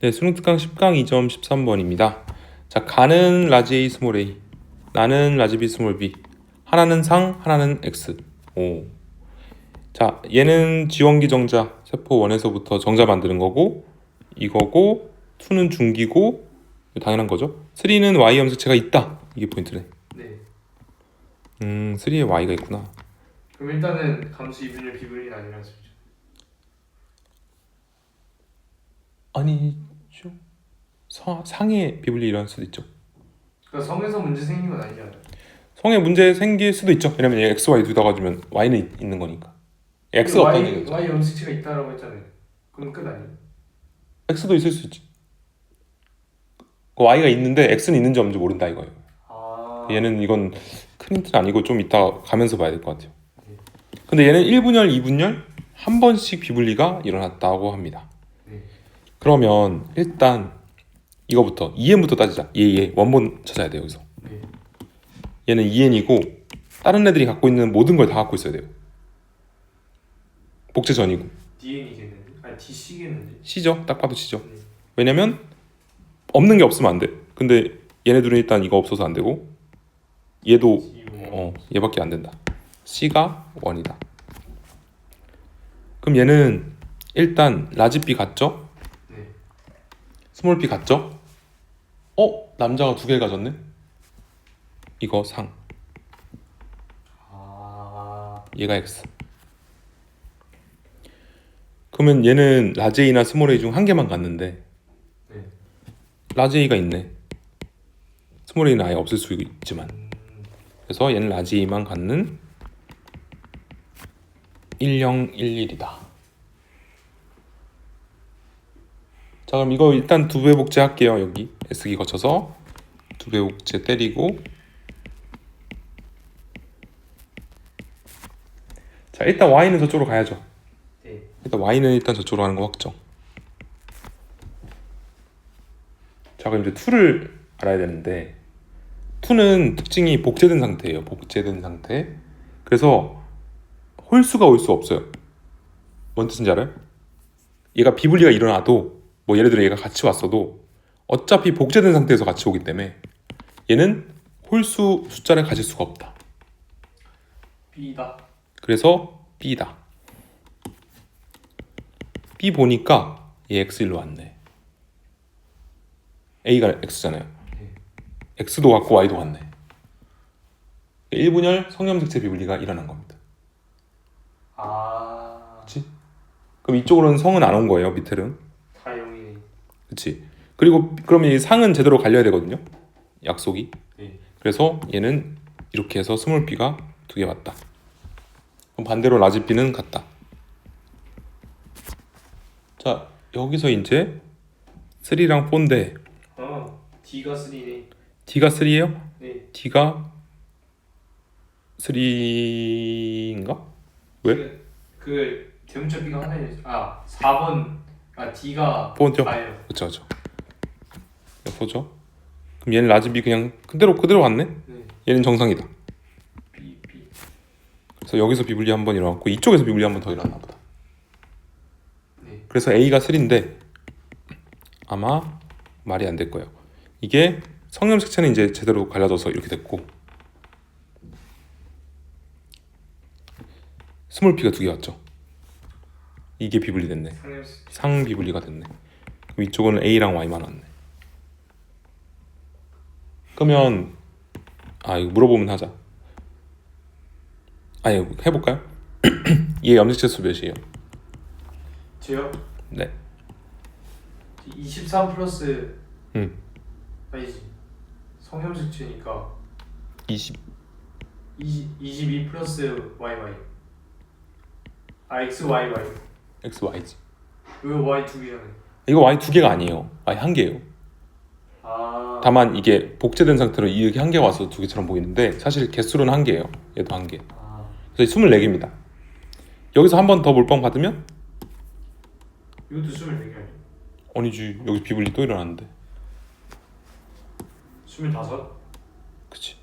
네, 수능 특강 10강 2점 13번입니다. 자, 가는 라지 A 스몰 A, 나는 라지 B 스몰 B. 하나는 상, 하나는 X. 오. 자, 얘는 지원기 정자, 세포 1에서부터 정자 만드는 거고, 이거고, 2는 중기고, 당연한 거죠. 3는 Y 염색체가 있다. 이게 포인트네. 네. 음, 3에 Y가 있구나. 그럼 일단은 감수 이분율 비분이 아니라는 소리죠. 아니죠. 서, 상의 비블리 일어날 수도 있죠. 그러니까 성에서 문제 생긴 건 아니잖아요. 성에 문제 생길 수도 있죠. 왜냐면 얘 x, y 둘다 가지면 y는 있- 있는 거니까. x가 Y, 없다는 얘기죠. Y 염색체가 있다라고 했잖아요. 그럼 끝 아니에요? x도 있을 수 있지. 그 y가 있는데 x는 있는지 없는지 모른다 이거예요. 아. 얘는 이건 큰 힌트는 아니고 좀 이따 가면서 봐야 될 것 같아요. 근데 얘는 1분열, 2분열 한 번씩 비분리가 일어났다고 합니다. 네. 그러면 일단 이거부터 2n부터 따지자. 얘, 얘 원본 찾아야 돼요 여기서. 네. 얘는 2n이고 다른 애들이 갖고 있는 모든 걸 다 갖고 있어야 돼요. 복제 전이고 DN이겠는데? 아니 DC겠는데? C죠. 딱 봐도 C죠. 네. 왜냐면 없는 게 없으면 안 돼. 근데 얘네들은 일단 이거 없어서 안 되고 얘도 D1. 어 얘밖에 안 된다. C가 1이다. 그럼 얘는 일단 라지 B 같죠? 네. 스몰 B 같죠? 어 남자가 두 개 가졌네. 이거 상. 아. 얘가 X. 그러면 얘는 라지 A나 스몰 A 중 한 개만 갔는데 네. 라지 A가 있네. 스몰 A는 아예 없을 수 있지만 음. 그래서 얘는 라지 A만 갖는 1011이다. 자 그럼 이거 일단 두 배 복제 할게요 여기 S기 거쳐서 두 배 복제 때리고 자 일단 Y는 저쪽으로 가야죠. 네. 일단 Y는 일단 저쪽으로 하는 거 확정. 자 그럼 이제 2를 알아야 되는데 2는 특징이 복제된 상태예요. 복제된 상태. 그래서 홀수가 올 수 없어요. 뭔 뜻인지 알아요? 얘가 비분리가 일어나도 뭐 예를 들어 얘가 같이 왔어도 어차피 복제된 상태에서 같이 오기 때문에 얘는 홀수 숫자를 가질 수가 없다. B다. 그래서 B다. B 보니까 얘 X1로 왔네. A가 X잖아요. 네. X도 같고 Y도 같네. 1분열 성염색체 비분리가 일어난 겁니다. 아. 그치? 그럼 이쪽으로는 성은 안 온 거예요, 밑에는. 그치? 그리고 그러면 이 상은 제대로 갈려야 되거든요. 약속이. 네. 그래서 얘는 이렇게 해서 스몰 B가 두개 왔다. 그럼 반대로 라지 B는 같다. 자, 여기서 이제 3랑 4인데 아. D가 3네. D가 3예요? 네. D가 3인가? 왜? 그, 그 대문자 B가 하나에 아 4번 아 D가 포인트요? 아예요. 그쵸 그쵸 보죠 그럼 얘는 라지 B 그냥 그대로 그대로 왔네 네. 얘는 정상이다 B B. 그래서 여기서 비분리 한 번 일어났고 이쪽에서 비분리 한 번 더 일어났나 보다 네. 그래서 A가 3인데 아마 말이 안 될 거예요 이게 성염색체는 이제 제대로 갈라져서 이렇게 됐고 스몰 P가 두 개 왔죠 이게 비분리 됐네. 상 비분리가 됐네. 이쪽은 A랑 Y만 왔네. 그러면 아 이거 물어보면 하자. 아니 해볼까요? 얘 염색체 수 몇이에요? 제요? 네. 23 플러스 음. 아니지. 성형색체니까 20 20, 22 플러스 YY. 아 XYY. X Y지. 왜 Y 두 개잖아요. 이거 Y 두 개가 아니에요. Y 한 개예요. 아. 다만 이게 복제된 상태로 이렇게 한 개가 와서 두 개처럼 보이는데 사실 개수로는 한 개예요. 얘도 한 개. 아. 그래서 24개입니다. 여기서 한 번 더 몰빵 받으면 이것도 24개 아니에요? 아니지 여기 비분리 또 일어났는데. 25? 그치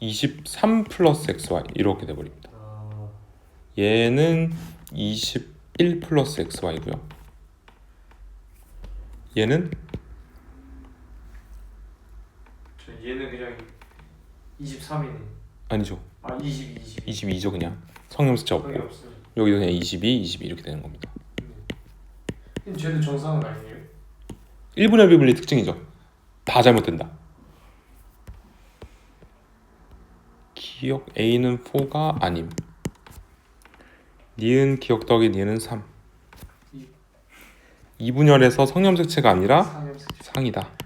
23 플러스 xy 이렇게 돼버립니다 아. 얘는 21 플러스 xy고요 얘는 저 얘는 그냥 23이네. 아니죠. 아 22, 22. 22죠 그냥. 성형수치 없고 없어요. 여기도 그냥 22, 22 이렇게 되는 겁니다. 네. 쟤도 정상은 아니에요? 1분의 비블리 특징이죠. 다 잘못된다. 기억 A는 4가 아님. 니은 기억 더하기 니은은 3. 이- 이분열에서 성염색체가 아니라. 상이다. 2번.